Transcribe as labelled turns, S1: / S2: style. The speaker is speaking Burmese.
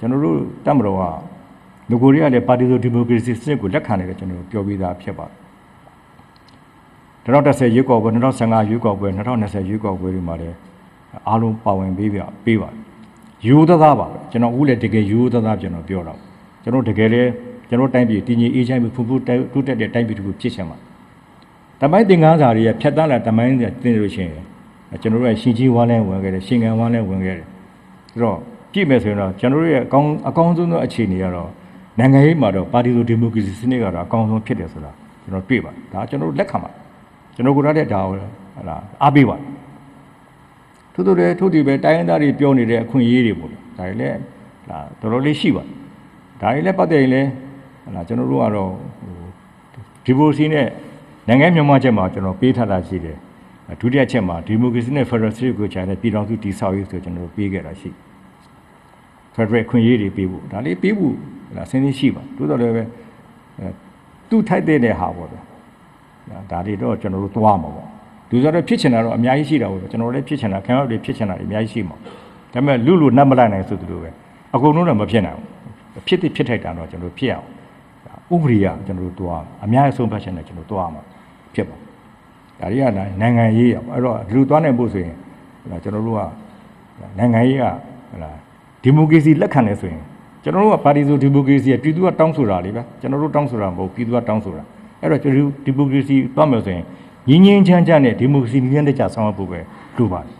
S1: ကျွန်တော်တို့တက်မတော်ကငကိုရီးယားလည်းပါတီဆိုဒီမိုကရေစီစနစ်ကိုလက်ခံတယ်ကျွန်တော်ပြောပြီးသားဖြစ်ပါတယ်2010ရွေးကောက်ပွဲ2015ရွေးကောက်ပွဲ2020ရွေးကောက်ပွဲတွေမှာလည်းအားလုံးပါဝင်ပေးပြပေးပါတယ်ယူသသားပါပဲကျွန်တော်အခုလည်းတကယ်ယူသသားကျွန်တော်ပြောတော့ကျွန်တော်တကယ်လည်းကျွန်တော်တိုင်းပြည်တည်ငြိမ်အေးချမ်းပြီးဖွံ့ဖြိုးတိုးတက်တဲ့တိုင်းပြည်တစ်ခုဖြစ်ချင်ပါတယ်တမိုင်းသင်္ကန်းစာတွေကဖြတ်တန်းလာတမိုင်းတွေတင်လို့ရှိရင်ကျွန်တော်တို့ကရှင်ကြီးဝမ်းလဲဝင်ခဲ့တယ်ရှင်ကန်ဝမ်းလဲဝင်ခဲ့တယ်အဲ့တော့ ကြည့်မယ်ဆိုရင်တော့ကျွန်တော်တို့ရဲ့အကောင်းအကောင်းဆုံးသောအခြေအနေကတော့နိုင်ငံရေးမှာတော့ပါတီလိုဒီမိုကရေစီစနစ်ကတော့အကောင်းဆုံးဖြစ်တယ်ဆိုတာကျွန်တော်တွေ့ပါတယ်ဒါကျွန်တော်တို့လက်ခံပါတယ်ကျွန်တော်ကိုယ်တိုင်တဲ့ဒါကိုဟလာအားပေးပါတယ်ထို့တူတယ်ထို့တူပဲတိုင်းရင်းသားတွေပြောနေတဲ့အခွင့်အရေးတွေပေါ့ဒါတွေလည်းဒါတော်တော်လေးရှိပါတယ်ဒါတွေလည်းပတ်သက်ရင်လည်းဟလာကျွန်တော်တို့ကတော့ဟိုဒီမိုကရေစီနဲ့နိုင်ငံမြန်မာချက်မှာကျွန်တော်ပေးထားတာရှိတယ်ဒုတိယချက်မှာဒီမိုကရေစီနဲ့ဖက်ဒရယ်စနစ်ကိုခြားတဲ့ပြည်ထောင်စုတည်ဆောက်ရေးဆိုကျွန်တော်တို့ပေးခဲ့တာရှိတယ် ဖက်ဒရယ်ခွင့်ရေးတွေပေးဖို့ဒါလေးပေးဖို့ဒါစဉ်းစားရှိပါတိုးတော်လည်းပဲအဲသူ့ထိုက်တဲ့ဟာပေါ့ဗျာဒါတွေတော့ကျွန်တော်တို့သွားမှာပေါ့လူစားတော့ဖြစ်ချင်တာတော့အများကြီးရှိတာပေါ့ကျွန်တော်လည်းဖြစ်ချင်တာခင်ဗျားတို့လည်းဖြစ်ချင်တာအများကြီးရှိမှာဒါပေမဲ့လူလူနတ်မလိုက်နိုင်ဆိုသူတို့ပဲအကုန်လုံးတော့မဖြစ်နိုင်ဘူးဖြစ်တဲ့ဖြစ်ထိုက်တာတော့ကျွန်တော်ဖြစ်အောင်ဥပဒေရကျွန်တော်တို့သွားအများအဆုံးဖတ်ချက်နဲ့ကျွန်တော်သွားမှာဖြစ်ပါဒါတွေကနိုင်ငံရေးရအဲ့တော့လူသွားနိုင်ဖို့ဆိုရင်ကျွန်တော်တို့ကနိုင်ငံရေးကဟလာ ဒီမိုကရေစီလက်ခံတယ်ဆိုရင်ကျွန်တော်တို့ကပါတီဆိုဒီမိုကရေစီကပြည်သူကတောင်းဆိုတာလေဗျာကျွန်တော်တို့တောင်းဆိုတာမဟုတ်ပြည်သူကတောင်းဆိုတာအဲ့တော့ကျွန်တော်တို့ဒီမိုကရေစီသွားမယ်ဆိုရင်ငြင်းငြင်းချမ်းချမ်းနဲ့ဒီမိုကရေစီနည်းနဲ့ကြဆောင်ရဖို့ပဲလိုပါတယ်